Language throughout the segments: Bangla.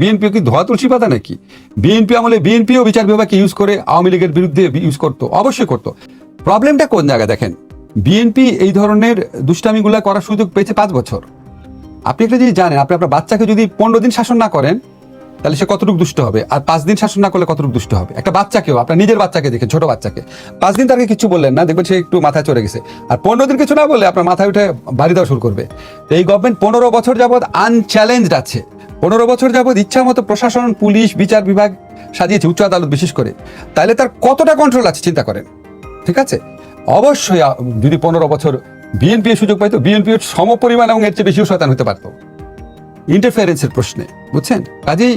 বিএনপি কি ধোয়া তুলসী পাতা নাকি? বিএনপি আমলে বিএনপিও বিচার বিভাগকে ইউজ করে আওয়ামী লীগের বিরুদ্ধে ইউজ করতো, অবশ্যই করতো। প্রবলেমটা কোন জায়গায় দেখেন? বিএনপি এই ধরনের দুষ্টামিগুলা করার সুযোগ পেয়েছে পাঁচ বছর। আপনি একটা জিনিস জানেন, আপনি আপনার বাচ্চাকে যদি পনেরো দিন শাসন না করেন, তাহলে সে কতটুকু দুষ্ট হবে? আর পাঁচ দিন শাসন না করলে কতটুকু দুষ্ট হবে? একটা বাচ্চাকেও, আপনার নিজের বাচ্চাকে দেখে ছোট বাচ্চাকে। পাঁচ দিন তাকে কিছু বললেন না, দেখবেন সে একটু মাথায় চড়ে গেছে। আর পনেরো দিন কিছু না বললে আপনার মাথায় উঠে বাড়ি দেওয়া শুরু করবে। তো এই গভর্নমেন্ট পনেরো বছর যাবৎ আনচ্যালেঞ্জড আছে। পনেরো বছর যাবৎ ইচ্ছা মতো প্রশাসন, পুলিশ, বিচার বিভাগ সাজিয়েছে উচ্চ আদালত বিশেষ করে। তাহলে তার কতটা কন্ট্রোল আছে চিন্তা করেন? ঠিক আছে? অবশ্যই যদি পনেরো বছর বিএনপি সুযোগ পাইতো বিএনপি সম পরিমাণ এবং এর চেয়ে বেশিও শতান হতে পারতো। ইন্টারফারেন্সের প্রশ্নে, বুঝছেন? কাজেই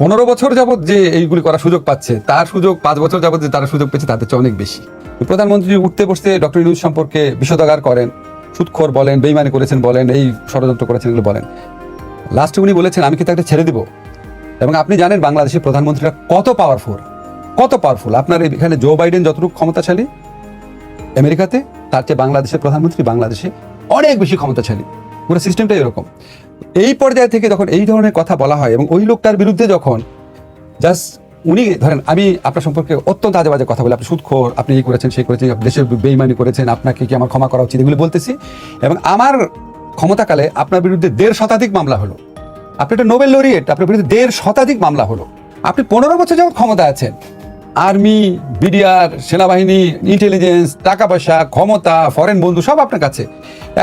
পনেরো বছর যাবত যে এইগুলি করার সুযোগ পাচ্ছে, তার সুযোগ, পাঁচ বছর যাবত যে তারা সুযোগ পেয়েছে, তাদের চেয়ে অনেক বেশি। প্রধানমন্ত্রী উঠতে বসতে ডক্টর ইউনুস সম্পর্কে বিশোধাগার করেন, সুৎখোর বলেন, বেইমানি করেছেন বলেন, এই ষড়যন্ত্র করেছেন এগুলো বলেন। লাস্টে উনি বলেছেন, আমি কি তাকে ছেড়ে দিব? এবং আপনি জানেন বাংলাদেশের প্রধানমন্ত্রীরা কত পাওয়ারফুল কত পাওয়ারফুল আপনার এখানে জো বাইডেন যতটুকু ক্ষমতাশালী আমেরিকাতে, তার চেয়ে বাংলাদেশের প্রধানমন্ত্রী বাংলাদেশে অনেক বেশি ক্ষমতাশালী। পুরো সিস্টেমটাই এরকম। এই পর্যায়ে থেকে যখন এই ধরনের কথা বলা হয় এবং ওই লোকটার বিরুদ্ধে যখন জাস্ট উনি ধরেন, আমি আপনার সম্পর্কে অত্যন্ত আজে বাজে কথা বলি, আপনি সুদখোর আপনি এই করেছেন সেই করেছেন দেশের বেইমানি করেছেন, আপনাকে কি আমার ক্ষমা করা উচিত, এগুলো বলতেছি। এবং আমার ক্ষমতাকালে আপনার বিরুদ্ধে দেড় শতাধিক মামলা হলো। আপনি একটা নোবেল লরিয়েট আপনার বিরুদ্ধে দেড় শতাধিক মামলা হলো। আপনি পনেরো বছর যেমন ক্ষমতা আছেন। আর্মি, বিডিআর, সেনাবাহিনী ইন্টেলিজেন্স টাকা পয়সা ক্ষমতা ফরেন বন্ধু, সব আপনার কাছে।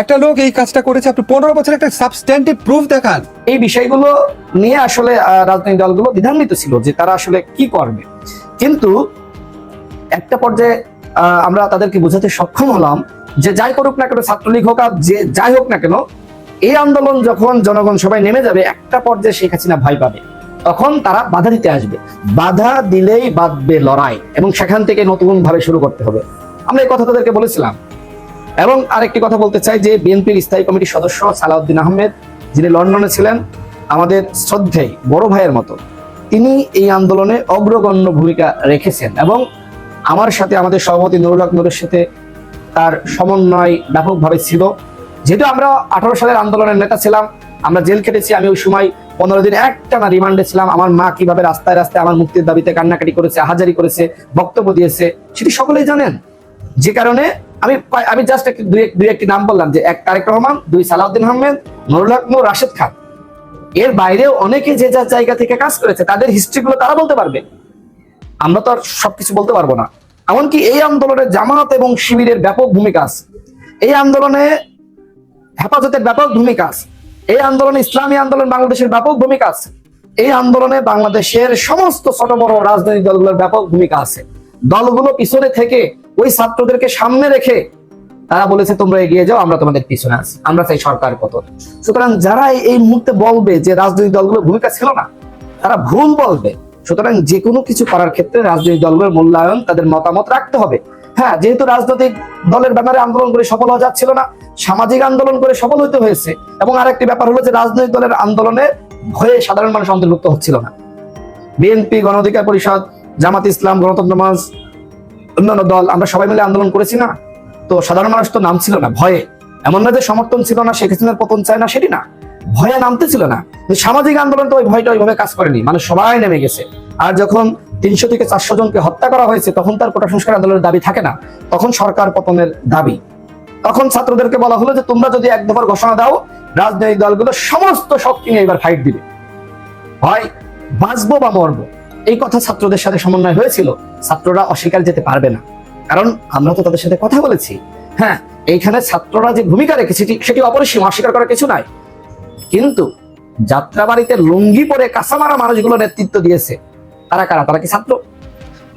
একটা লোক এই কাজটা করেছে, আপনি পনেরো বছর একটা সাবস্ট্যান্টিভ প্রুফ দেখান। এই বিষয়গুলো নিয়ে আসলে রাজনৈতিক দলগুলো দ্বিধান্বিত ছিল যে তারা আসলে কি করবে। কিন্তু একটা পর্যায়ে আমরা তাদেরকে বোঝাতে সক্ষম হলাম যে যাই করুক না কেন, ছাত্রলীগ হোক আর যে যাই হোক না কেন, এই আন্দোলন যখন জনগণ সবাই নেমে যাবে, একটা পর্যায়ে শেখ হাসিনা ভয় পাবে। তখন তারা বাধা দিতে আসবে। বাধা দিলেই বাঁধবে লড়াই এবং সেখান থেকে নতুন ভাবে শুরু করতে হবে। আমরা এই কথা তাদেরকে বলেছিলাম। এবং আরেকটি কথা বলতে চাই যে, বিএনপির স্থায়ী কমিটির সদস্য সালাউদ্দিন আহমেদ, যিনি লন্ডনে ছিলেন, আমাদের শ্রদ্ধেয় বড় ভাইয়ের মতো, তিনি এই আন্দোলনে অগ্রগণ্য ভূমিকা রেখেছেন। এবং আমার সাথে আমাদের সভাপতি নুরুল নুরের সাথে তার সমন্বয় ব্যাপকভাবে ছিল। যেহেতু আমরা আঠারো সালের আন্দোলনের নেতা ছিলাম, আমরা জেল কেটেছি আমি ওই সময় পনেরো দিন একটানা রিমান্ডে ছিলাম। আমার মা কীভাবে রাস্তায় রাস্তায় আমার মুক্তির দাবিতে কান্নাকাটি করেছে আহাজারি করেছে, বক্তব্য দিয়েছে, সেটি সকলেই জানেন। যে কারণে আমি আমি জাস্ট দুই এক- দুই একটি নাম বললাম, যে এক তারেক রহমান, দুই সালাউদ্দিন আহমেদ, নুরুল হক রাশেদ খান। এর বাইরেও অনেকে যে যার জায়গা থেকে কাজ করেছে, তাদের হিস্ট্রি গুলো তারা বলতে পারবে। আমরা তো আর সবকিছু বলতে পারব না। এমনকি এই আন্দোলনে জামাত এবং শিবিরের ব্যাপক ভূমিকা আছে। এই আন্দোলনে হেফাজতের ব্যাপক ভূমিকা আছে। এই আন্দোলনে ইসলামী আন্দোলন বাংলাদেশের ব্যাপক ভূমিকা আছে। এই আন্দোলনে বাংলাদেশের সমস্ত ছোট বড় রাজনৈতিক দলগুলোর ব্যাপক ভূমিকা আছে। দলগুলো পিছনে থেকে ওই ছাত্রদেরকে সামনে রেখে তারা বলেছে, তোমরা এগিয়ে যাও, আমরা তোমাদের পিছনে আছি। আমরা চাই সরকার কত সুতরাং যারা এই- এই মুহূর্তে বলবে যে রাজনৈতিক দলগুলোর ভূমিকা ছিল না, তারা ভুল বলবে। সুতরাং যে কোনো কিছু করার ক্ষেত্রে রাজনৈতিক দলগুলোর মূল্যায়ন তাদের মতামত রাখতে হবে। হ্যাঁ যেহেতু রাজনৈতিক দলের ব্যাপারে আন্দোলন করে সফল হওয়া যাচ্ছিল না, সামাজিক আন্দোলন করে সফল হতে হয়েছে এবং আরেকটি ব্যাপার হলো যে রাজনৈতিক দলের আন্দোলনে ভয়ে সাধারণ মানুষ অন্তর্ভুক্ত হচ্ছিল না। বিএনপি, গণ অধিকার পরিষদ, জামাত ইসলাম, গণতন্ত্র মঞ্চ, অন্যান্য দল, আমরা সবাই মিলে আন্দোলন করেছি না। তো সাধারণ মানুষ তো নামছিল না, ভয়ে। এমন না যে সমর্থন ছিল না, শেখ হাসিনার পতন চায় না, সেটি না। ভয়ে নামতে ছিল না। সামাজিক আন্দোলন তো ওই ভয়টা ওইভাবে কাজ করেনি, মানুষ সবাই নেমে গেছে। আর যখন তিনশো থেকে চারশো জনকে হত্যা করা হয়েছে, তখন তার কোটা সংস্কার আন্দোলনের দাবি থাকে না। তখন সরকার পতনের দাবি। তখন ছাত্রদেরকে বলা হলো যে, তোমরা যদি এক দফার ঘোষণা দাও, রাজনৈতিক দলগুলো সমস্ত শক্তি নিয়ে এবার ফাইট দিবে। হয় বাঁচবো বা মরবো, এই কথা ছাত্রদের সাথে সমন্বয় হয়েছিল। ছাত্ররা অস্বীকার যেতে পারবে না। কারণ আমরা তো তাদের সাথে কথা বলেছি। হ্যাঁ এইখানে ছাত্ররা যে ভূমিকা রেখেছে সেটি অপরিসীম, অস্বীকার করার কিছু নাই। কিন্তু যাত্রাবাড়িতে লুঙ্গি পরে কাঁচামারা মানুষগুলো নেতৃত্ব দিয়েছে। তারা কারা? তারা কি ছাত্র?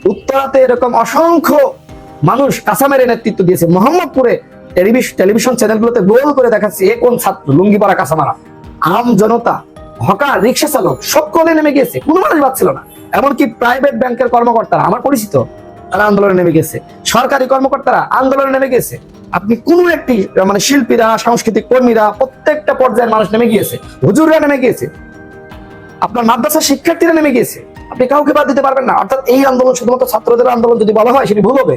উত্তরাতে এরকম অসংখ্য মানুষ কাঁচা নেতৃত্ব দিয়েছে। মোহাম্মদপুরে টেলিভিশন টেলিভিশন চ্যানেলগুলোতে গোল করে দেখাচ্ছে এ কোন ছাত্র? লুঙ্গি পরা কাঁচামারা। আম জনতা হকার রিক্সা চালক সকলে নেমে গিয়েছে। কোনো মানুষ পাচ্ছিল না। এমনকি প্রাইভেট ব্যাংকের কর্মকর্তারা, আমার পরিচিত, তারা আন্দোলনে নেমে গেছে। সরকারি কর্মকর্তারা আন্দোলনে নেমে গেছে। আপনি কোনো একটি মানে শিল্পীরা, সাংস্কৃতিক কর্মীরা প্রত্যেকটা পর্যায়ের মানুষ নেমে গিয়েছে, হুজুররা নেমে গিয়েছে, আপনার মাদ্রাসা শিক্ষার্থীরা নেমে গিয়েছে, আপনি কাউকে বাদ দিতে পারবেন না। অর্থাৎ এই আন্দোলন শুধুমাত্র ছাত্রদের আন্দোলন যদি বলা হয়, সেটি ভুল হবে।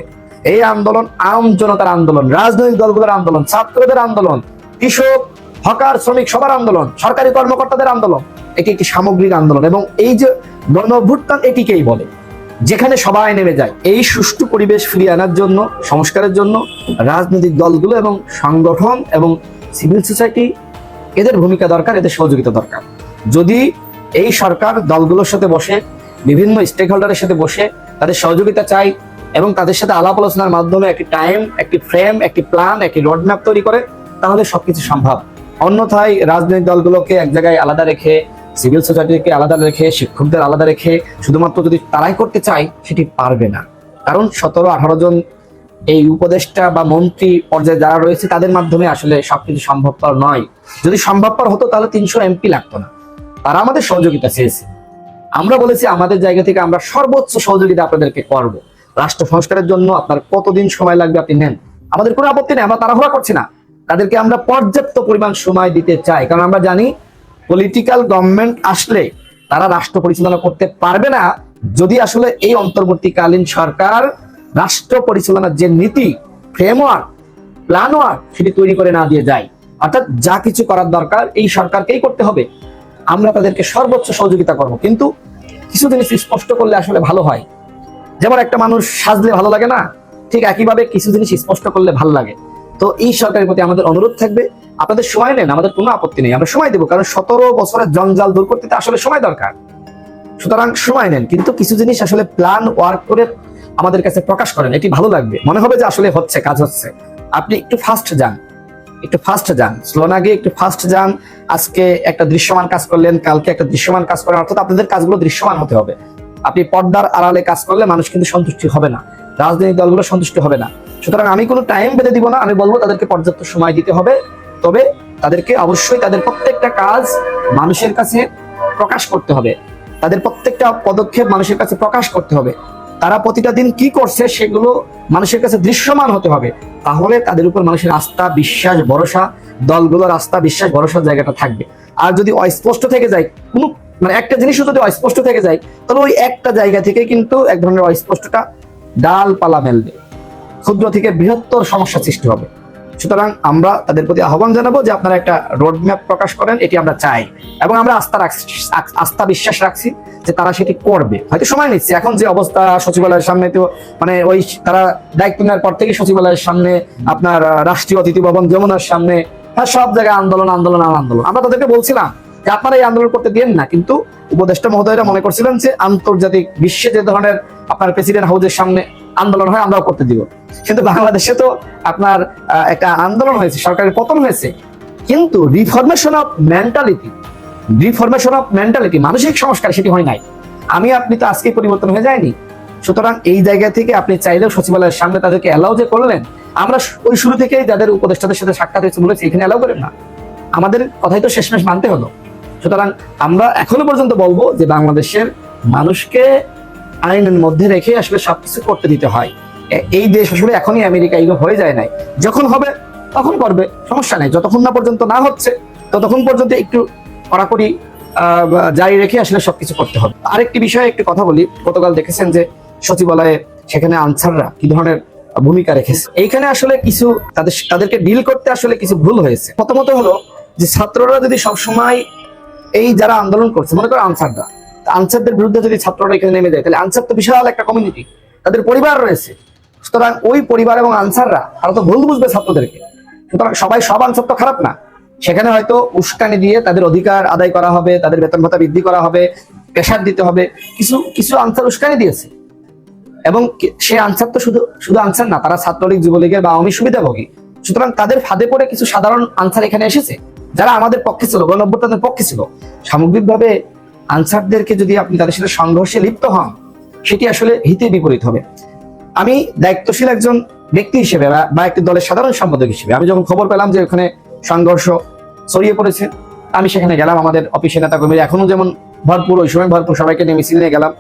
এই আন্দোলন আম জনতার আন্দোলন, রাজনৈতিক দলগুলোর আন্দোলন, ছাত্রদের আন্দোলন, কৃষক, হকার, শ্রমিক সবার আন্দোলন, সরকারি কর্মকর্তাদের আন্দোলন, এটি একটি সামগ্রিক আন্দোলন। এবং এই যে গণ এটিকেই বলে। যেখানে সবাই নেমে যায়। এই সুষ্ঠু পরিবেশ ফিরিয়ে আনার জন্য, সংস্কারের জন্য রাজনৈতিক দলগুলো এবং সংগঠন এবং সিভিল সোসাইটি এদের ভূমিকা দরকার, এদের সহযোগিতা দরকার। যদি এই সরকার দলগুলোর সাথে বসে, বিভিন্ন স্টেক হোল্ডারের সাথে বসে তাদের সহযোগিতা চাই এবং তাদের সাথে আলাপ আলোচনার মাধ্যমে একটি টাইম একটি ফ্রেম একটি প্ল্যান একটি রোডম্যাপ তৈরি করে, তাহলে সবকিছু সম্ভব। অন্যথায় রাজনৈতিক দলগুলোকে এক জায়গায় আলাদা রেখে সিভিল সোসাইটিকে আলাদা রেখে, শিক্ষকদের আলাদা রেখে, শুধুমাত্র যদি তারাই করতে চায়, সেটি পারবে না। কারণ সতেরো, আঠারো জন এই উপদেষ্টা বা মন্ত্রী পর্যায়ে যারা রয়েছে, তাদের মাধ্যমে আসলে সবকিছু সম্ভবপর নয়। যদি সম্ভবপর হতো, তাহলে তিনশো এমপি লাগতো না। তারা আমাদের সহযোগিতা চেয়েছে। আমরা বলেছি, আমাদের জায়গা থেকে আমরা সর্বোচ্চ সহযোগিতা আপনাদেরকে করব। রাষ্ট্র সংস্কারের জন্য আপনার কতদিন সময় লাগবে আপনি নেন। আমাদের কোনো আপত্তি নেই, আমরা তাড়াহুড়া করছি না। তাদেরকে আমরা পর্যাপ্ত পরিমাণ সময় দিতে চাই। কারণ আমরা জানি পলিটিক্যাল গভর্নমেন্ট আসলে তারা রাষ্ট্র পরিচালনা করতে পারবে না যদি আসলে এই অন্তর্বর্তীকালীন সরকার রাষ্ট্র পরিচালনার যে নীতি ফ্রেমওয়ার্ক প্ল্যান ওয়ার্ক সেটি তৈরি করে না দিয়ে যায়। অর্থাৎ যা কিছু করার দরকার এই সরকারকেই করতে হবে। আমরা তাদেরকে সর্বোচ্চ সহযোগিতা করব। কিন্তু কিছু জিনিস স্পষ্ট করলে আসলে ভালো হয়। যেমন একটা মানুষ সাজলে ভালো লাগে না, ঠিক একইভাবে কিছু জিনিস স্পষ্ট করলে ভালো লাগে। তো এই সরকারের প্রতি আমাদের অনুরোধ থাকবে আপনাদের সময় নেন আমাদের কোনো আপত্তি নেই। আমরা সময় দেবো, কারণ সতেরো বছরের জঞ্জাল দূর করতে আসলে সময় দরকার। সুতরাং সময় নেন, কিন্তু কিছু জিনিস আসলে প্ল্যান ওয়ার্ক করে আমাদের কাছে প্রকাশ করেন, এটি ভালো লাগবে। মনে হবে যে আসলে হচ্ছে, কাজ হচ্ছে। আপনি একটু ফাস্ট যান, একটু ফাস্ট যান। স্লো না গিয়ে একটু ফাস্ট যান। আজকে একটা দৃশ্যমান কাজ করলেন, কালকে একটা দৃশ্যমান কাজ করেন, অর্থাৎ আপনাদের কাজগুলো দৃশ্যমান হতে হবে। আপনি পর্দার আড়ালে কাজ করলে মানুষ কিন্তু সন্তুষ্টি হবে না। রাজনৈতিক দলগুলো সন্তুষ্ট হবে না। সুতরাং আমি কোনো টাইম বেঁধে দিব না, আমি বলব তাদেরকে পর্যাপ্ত সময় দিতে হবে। তবে তাদেরকে অবশ্যই তাদের প্রত্যেকটা কাজ মানুষের কাছে প্রকাশ করতে হবে। তাদের প্রত্যেকটা পদক্ষেপ মানুষের কাছে প্রকাশ করতে হবে। তারা প্রতিটা দিন কি করছে সেগুলো মানুষের কাছে দৃশ্যমান হতে হবে। তাহলে তাদের উপর মানুষের আস্থা, বিশ্বাস, ভরসা, দলগুলোর আস্থা, বিশ্বাস, ভরসার জায়গাটা থাকবে। আর যদি অস্পষ্ট থেকে যায়, কোনো মানে একটা জিনিসও যদি অস্পষ্ট থেকে যায়, তাহলে ওই একটা জায়গা থেকে কিন্তু এক ধরনের অস্পষ্টটা ডালপালা মেলবে। ক্ষুদ্র থেকে বৃহত্তর সমস্যা সৃষ্টি হবে। সুতরাং আমরা তাদের প্রতি আহ্বান জানাব যে আপনারা একটা রোডম্যাপ প্রকাশ করেন, এটি আমরা চাই। এবং আমরা আস্থা রাখছি, আস্থা বিশ্বাস রাখছি যে তারা সেটি করবে। হয়তো সময় নিচ্ছে। এখন যে অবস্থা সচিবালয়ের সামনে তো মানে ওই তারা দায়িত্ব নেওয়ার পর থেকে সচিবালয়ের সামনে আপনার রাষ্ট্রীয় অতিথি ভবন, যমুনার সামনে হ্যাঁ সব জায়গায় আন্দোলন আন্দোলন আর আন্দোলন। আমরা তাদেরকে বলছিলাম যে আপনারা এই আন্দোলন করতে দিন না। কিন্তু উপদেষ্টা মহোদয়রা মনে করছিলেন যে আন্তর্জাতিক বিশ্বে যে ধরনের আপনার প্রেসিডেন্ট হাউসের সামনে আন্দোলন হয়, আমরাও করতে দিব। কিন্তু বাংলাদেশে তো আপনার একটা আন্দোলন হয়েছে, সরকারের পতন হয়েছে। কিন্তু reformation of mentality reformation of mentality মানসিক সংস্কার সেটি হয় নাই। আমি, আপনি তো আজকে পরিবর্তন হয়ে যায়নি। সুতরাং এই জায়গা থেকে আপনি চাইলেও সচিবালয়ের সামনে তাদেরকে অ্যালাউ যে করলেন, আমরা ওই শুরু থেকেই যাদের উপদেষ্টাদের সাথে সাক্ষাৎ হয়েছে বলেছি এখানে অ্যালাউ করেন না। আমাদের কথাই তো শেষমেশ মানতে হলো। সুতরাং আমরা এখনও পর্যন্ত বলব যে বাংলাদেশের মানুষকে আইনের মধ্যে রেখে আসলে সবকিছু করতে দিতে হয়। এই দেশ আসলে এখনই আমেরিকা এগুলো হয়ে যায় নাই। যখন হবে, তখন করবে, সমস্যা নেই। যতক্ষণ না পর্যন্ত না হচ্ছে, ততক্ষণ পর্যন্ত একটু কড়াকড়ি জারি রেখে আসলে সবকিছু করতে হবে। আরেকটি বিষয়ে একটু কথা বলি। গতকাল দেখেছেন যে সচিবালয়ে সেখানে আনসাররা কি ধরনের ভূমিকা রেখেছে। এইখানে আসলে কিছু তাদের, তাদেরকে ডিল করতে আসলে কিছু ভুল হয়েছে। প্রথমত হলো যে ছাত্ররা যদি সবসময় এই যারা আন্দোলন করছে, মনে করো আনসাররা আনসারদের বিরুদ্ধে যদি ছাত্ররা এখানে নেমে যায়, তাহলে আনসার তো বিশাল একটা কমিউনিটি তাদের পরিবার রয়েছে। সুতরাং ওই পরিবার এবং আনসাররা, তারা তো ভুল বুঝবে ছাত্রদেরকে। সুতরাং সবাই, সব আনসার তো খারাপ না। সেখানে হয়তো উস্কানি দিয়ে তাদের অধিকার আদায় করা হবে, তাদের বেতন ভাতা বৃদ্ধি করা হবে, প্রেশার দিতে হবে। কিছু কিছু আনসার উস্কানি দিয়েছে। এবং সে আনসার তো শুধু শুধু আনসার না, তারা ছাত্রলীগ, যুবলীগের বা আওয়ামী সুবিধাভোগী। সুতরাং তাদের ফাঁদে পড়ে কিছু সাধারণ আনসার এখানে এসেছে, যারা আমাদের পক্ষে ছিল, গণঅভ্যুত্থানের পক্ষে ছিল। সামগ্রিকভাবে আনসারদেরকে যদি আপনি তাদের সাথে সংঘর্ষে লিপ্ত হন, সেটি আসলে হিতে বিপরীত হবে। আমি দায়িত্বশীল একজন ব্যক্তি হিসেবে বা- একটি দলের সাধারণ সম্পাদক হিসেবে, আমি যখন খবর পেলাম যে ওখানে সংঘর্ষ ছড়িয়ে পড়েছে, আমি সেখানে গেলাম, আমাদের অফিসে নেতা কর্মীরা এখনও যেমন ভরপুর, ওই সময় ভরপুর সবাইকে নিয়ে মিছিল নিয়ে গেলাম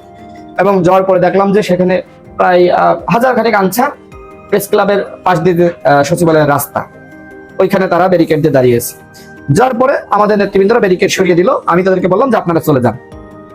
এবং যাওয়ার পরে দেখলাম যে সেখানে প্রায় হাজার খানেক আনসার প্রেস ক্লাবের পাশ দিয়ে সচিবালয়ের রাস্তা। ওইখানে তারা ব্যারিকেড দিয়ে দাঁড়িয়েছে যার পরে আমাদের নেতৃবৃন্দরা ব্যারিকেড সরিয়ে দিল। আমি তাদেরকে বললাম যে আপনারা চলে যান।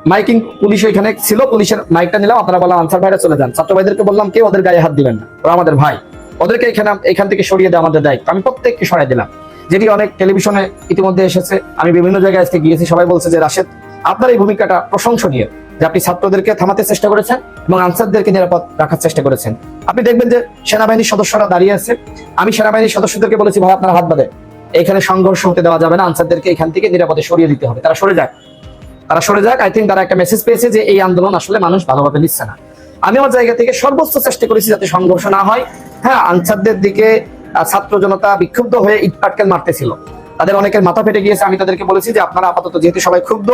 মাইকিং পুলিশ ওইখানে ছিল, পুলিশের মাইকটা নিলাম, আপনারা বললাম, আনসার ভাইরা চলে যান। ছাত্র ভাইদেরকে বললাম, কেউ ওদের গায়ে হাত দিবেন না। ওরা আমাদের ভাই। ওদেরকে এখানে এখান থেকে সরিয়ে দেওয়া আমাদের দায়িত্ব। আমি প্রত্যেককে সরাই দিলাম। যেটি অনেক টেলিভিশনে ইতিমধ্যে এসেছে। আমি বিভিন্ন জায়গায় আজকে গিয়েছি, সবাই বলছে যে, রাশেদ, আপনার এই ভূমিকাটা প্রশংসনীয় যে আপনি ছাত্রদেরকে থামাতে চেষ্টা করেছেন এবং আনসারদেরকে নিরাপদ রাখার চেষ্টা করেছেন। আপনি দেখবেন যে সেনাবাহিনীর সদস্যরা দাঁড়িয়ে আছে। আমি সেনাবাহিনীর সদস্যদেরকে বলেছি, ভাই, আপনার হাত বাঁধে এখানে সংঘর্ষ হতে দেওয়া যাবে না, আনসারদেরকে এখান থেকে নিরাপদে সরিয়ে দিতে হবে। তারা সরে যাক। তারা সরে যাক। আই থিঙ্ক তারা একটা মেসেজ পেয়েছে যে এই আন্দোলন আসলে মানুষ ভালোভাবে নিচ্ছে না। আমি আমার জায়গা থেকে সর্বোচ্চ চেষ্টা করেছি যাতে সংঘর্ষ না হয়। হ্যাঁ আনসারদের দিকে ছাত্র জনতা বিক্ষুব্ধ হয়ে ইট পাটকেল মারতেছিল। তাদের অনেকের মাথা ফেটে গিয়েছে। আমি তাদেরকে বলেছি যে আপনারা আপাতত যেহেতু সবাই ক্ষুব্ধ,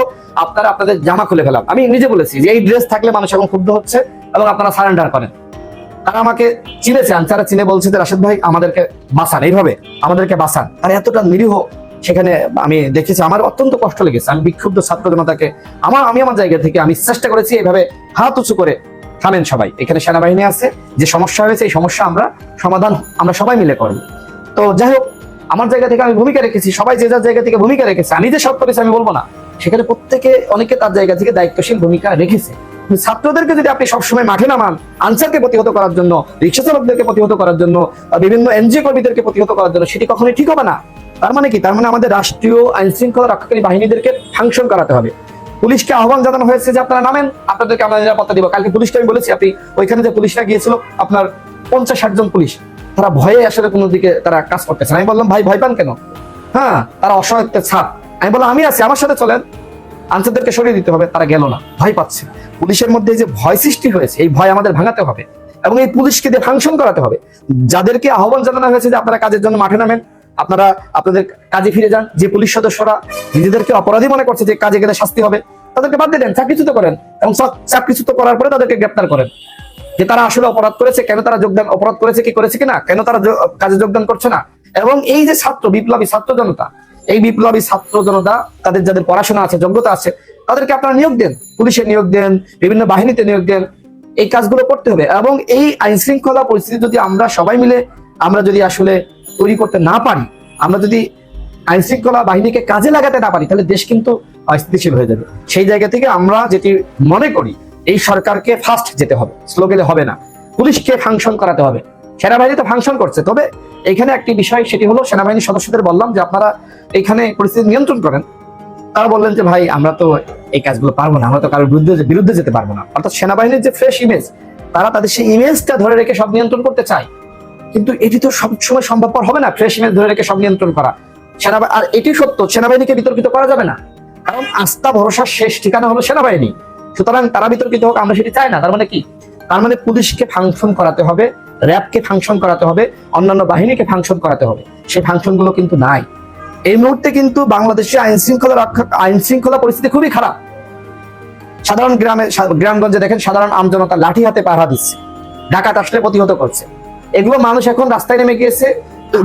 আপনারা আপনাদের জামা খুলে ফেলাম আমি নিজে বলেছি যে এই ড্রেস থাকলে মানুষ এখন ক্ষুব্ধ হচ্ছে এবং আপনারা সারেন্ডার করেন। তারা আমাকে চিনেছে আনসারা চিনে বলছে যে রাশেদ ভাই, আমাদেরকে বাঁচান, এইভাবে আমাদেরকে বাঁচান। আর এতটা নিরীহ সেখানে আমি দেখেছি, আমার অত্যন্ত কষ্ট লেগেছে। আমি বিক্ষুব্ধ ছাত্র জনতাকে আমার, আমি আমার জায়গা থেকে আমি চেষ্টা করেছি এইভাবে হাত উঁচু করে থামেন সবাই। এখানে সেনাবাহিনী আছে, যে সমস্যা হয়েছে এই সমস্যা আমরা সমাধান, আমরা সবাই মিলে করব। তো যাই হোক, আমার জায়গা থেকে আমি ভূমিকা রেখেছি, সবাই যে যার জায়গা থেকে ভূমিকা রেখেছে, আমি যে সব করেছি আমি বলব না। সেখানে প্রত্যেকে অনেকে তার জায়গা থেকে দায়িত্বশীল ভূমিকা রেখেছে। ছাত্রদেরকে যদি আপনি সবসময় মাঠে নামান, আনসারকে প্রতিহত করার জন্য, রিক্সা চালকদেরকে প্রতিহত করার জন্য বিভিন্ন এনজিও কর্মীদেরকে প্রতিহত করার জন্য, সেটি কখনোই ঠিক হবে না। তার মানে কি? তার মানে আমাদের রাষ্ট্রীয় আইন শৃঙ্খলা রক্ষাকারী বাহিনীদেরকে ফাংশন করাতে হবে। পুলিশকে আহ্বান জানানো হয়েছে যে আপনারা নামেন, আপনাদেরকে আমরা নিরাপত্তা দিব। কালকে পুলিশকে আমি বলেছি, আপনি ওইখানে যে পুলিশরা গিয়েছিল, আপনার পঞ্চাশ ষাট জন পুলিশ, তারা ভয়ে আসলে কোনো দিকে তারা কাজ করতেছে আমি বললাম, ভাই, ভয় পান কেন? হ্যাঁ তারা অসহায়ত্বের ছাপ। আমি বললাম, আমি আছি, আমার সাথে চলেন। আনসারদেরকে সরিয়ে দিতে হবে, তারা গেল না। ভয় পাচ্ছে। পুলিশের মধ্যে যে ভয় সৃষ্টি হয়েছে, এই ভয় আমাদের ভাঙাতে হবে এবং এই পুলিশকে দিয়ে ফাংশন করাতে হবে। যাদেরকে আহ্বান জানানো হয়েছে যে আপনারা কাজের জন্য মাঠে নামেন, আপনারা আপনাদের কাজে ফিরে যান, যে পুলিশ সদস্যরা নিজেদেরকে অপরাধী মনে করছে যে কাজে গেলে শাস্তি হবে, তাদেরকে বাদ দিয়ে দেন, চাকরিচ্যুত করেন এবং চাক- চাকরিচ্যুত করার পরে তাদেরকে গ্রেপ্তার করেন। যে তারা আসলে অপরাধ করেছে, কেন তারা যোগদান অপরাধ করেছে, কি করেছে কিনা, কেন তারা কাজে যোগদান করছে না? এবং এই যে ছাত্র, বিপ্লবী ছাত্র জনতা এই বিপ্লবী ছাত্র জনতা, তাদের যাদের পড়াশোনা আছে, যোগ্যতা আছে, তাদেরকে আপনারা নিয়োগ দেন পুলিশে নিয়োগ দেন, বিভিন্ন বাহিনীতে নিয়োগ দেন, এই কাজগুলো করতে হবে। এবং এই আইন শৃঙ্খলা পরিস্থিতি যদি আমরা সবাই মিলে, আমরা যদি আসলে তৈরি করতে না পারি, আমরা যদি আইন শৃঙ্খলা বাহিনীকে কাজে লাগাতে না পারি, তাহলে দেশ কিন্তু অস্থিতিশীল হয়ে যাবে। সেই জায়গা থেকে আমরা যেটি মনে করি, এই সরকারকে ফার্স্ট যেতে হবে স্লোগেলে হবে না। পুলিশকে ফাংশন করাতে হবে। সেনাবাহিনী তো ফাংশন করছে, তবে এখানে একটি বিষয়, সেটি হলো সেনাবাহিনীর সদস্যদের বললাম যে আপনারা এখানে পরিস্থিতি নিয়ন্ত্রণ করেন। তারা বললেন যে, ভাই, আমরা তো এই কাজগুলো পারব না, আমরা তো কারোর বিরুদ্ধে বিরুদ্ধে যেতে পারব না। অর্থাৎ সেনাবাহিনীর যে ফ্রেশ ইমেজ তারা তাদের সেই ইমেজটা ধরে রেখে সব নিয়ন্ত্রণ করতে চায়। কিন্তু এটি তো সবসময় সম্ভবপর হবে না ফ্রেশ ইমেজ ধরে রেখে সব নিয়ন্ত্রণ করা। সেনাবাহিনী আর এটি সত্য, সেনাবাহিনীকে বিতর্কিত করা যাবে না। কারণ আস্থা, ভরসার শেষ ঠিকানা হলো সেনাবাহিনী। সুতরাং তারা বিতর্কিত হোক, আমরা সেটি চাই না। তার মানে কি? তার মানে পুলিশকে ফাংশন করাতে হবে। র্যাবকে ফাংশন করাতে হবে, অন্যান্য বাহিনীকে ফাংশন করাতে হবে। সেই ফাংশনগুলো কিন্তু নাই। এই মুহূর্তে কিন্তু বাংলাদেশে আইন শৃঙ্খলা রক্ষা, আইন শৃঙ্খলা পরিস্থিতি খুবই খারাপ। সাধারণ গ্রামে গ্রামগঞ্জে দেখেন সাধারণ আমজনতা লাঠি হাতে পাহারা দিচ্ছে, ডাকাত আসলে প্রতিহত করছে। এগুলো মানুষ এখন রাস্তায় নেমে গিয়েছে।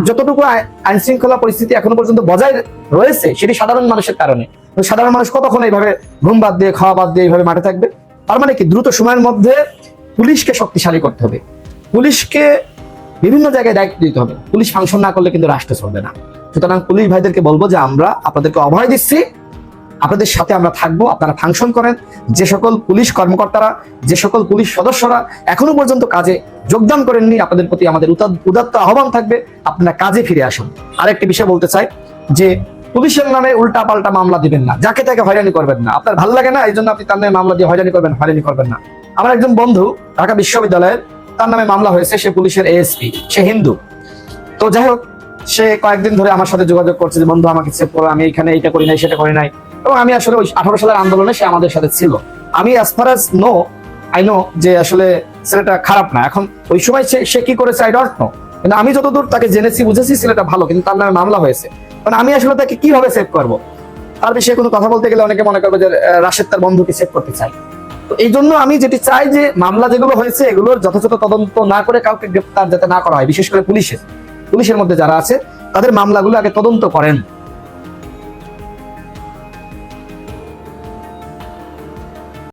যতটুকু আইন শৃঙ্খলা পরিস্থিতি এখনও পর্যন্ত বজায় রয়েছে, সেটি সাধারণ মানুষের কারণে। সাধারণ মানুষ কতক্ষণ এইভাবে ঘুম বাদ দিয়ে, খাওয়া বাদ দিয়ে এইভাবে মাঠে থাকবে? তার মানে কি, দ্রুত সময়ের মধ্যে পুলিশকে শক্তিশালী করতে হবে। পুলিশকে বিভিন্ন জায়গায় দায়িত্ব দিতে হবে। পুলিশ ফাংশন না করলে কিন্তু রাষ্ট্র চলবে না। সুতরাং পুলিশ ভাইদেরকে বলব যে আমরা আপনাদেরকে অভয় দিচ্ছি। আপনাদের সাথে আমরা থাকব, আপনারা ফাংশন করেন। যে সকল পুলিশ কর্মকর্তারা, যে সকল পুলিশ সদস্যরা এখনও পর্যন্ত কাজে যোগদান করেননি, আপনাদের প্রতি আমাদের উদাত- উদাত্ত আহ্বান থাকবে, আপনারা কাজে ফিরে আসুন। আরেকটি বিষয় বলতে চাই, যে পুলিশের নামে উল্টা পাল্টা মামলা দিবেন না। যাকে তাকে হয়রানি করবেন না। আপনার ভালো লাগে না? এই জন্য আপনি তার নামে মামলা দিয়ে হয়রানি করবেন হয়রানি করবেন না। আমার একজন বন্ধু ঢাকা বিশ্ববিদ্যালয়ের তার নামে মামলা হয়েছে, সে পুলিশের এএসপি সে হিন্দু। তো যাই হোক, সে কয়েকদিন ধরে আমার সাথে যোগাযোগ করছে যে, বন্ধু, আমাকে সেভ করো, আমি এখানে এইটা করি নাই, সেটা করি নাই। এবং আমি আসলে ওই আঠারো সালের আন্দোলনে সে আমাদের সাথে ছিল। আমি as far as know I know যে আসলে ছেলেটা খারাপ না। এখন ওই সময় সে সে কি করেছে আই ডোন্ট নো কিন্তু আমি যতদূর তাকে জেনেছি, বুঝেছি ছেলেটা ভালো, কিন্তু তার নামে মামলা হয়েছে। মানে আমি আসলে তাকে কীভাবে সেভ করব? তার বিষয়ে কোনো কথা বলতে গেলে অনেকে মনে করবে যে রাশেদ তার বন্ধুকে সেভ করতে চাই তো এই জন্য আমি যেটি চাই যে মামলা যেগুলো হয়েছে, এগুলোর যথাযথ তদন্ত না করে কাউকে গ্রেপ্তার যাতে না করা হয়, বিশেষ করে পুলিশের। পুলিশের মধ্যে যারা আছে, তাদের মামলাগুলো আগে তদন্ত করেন।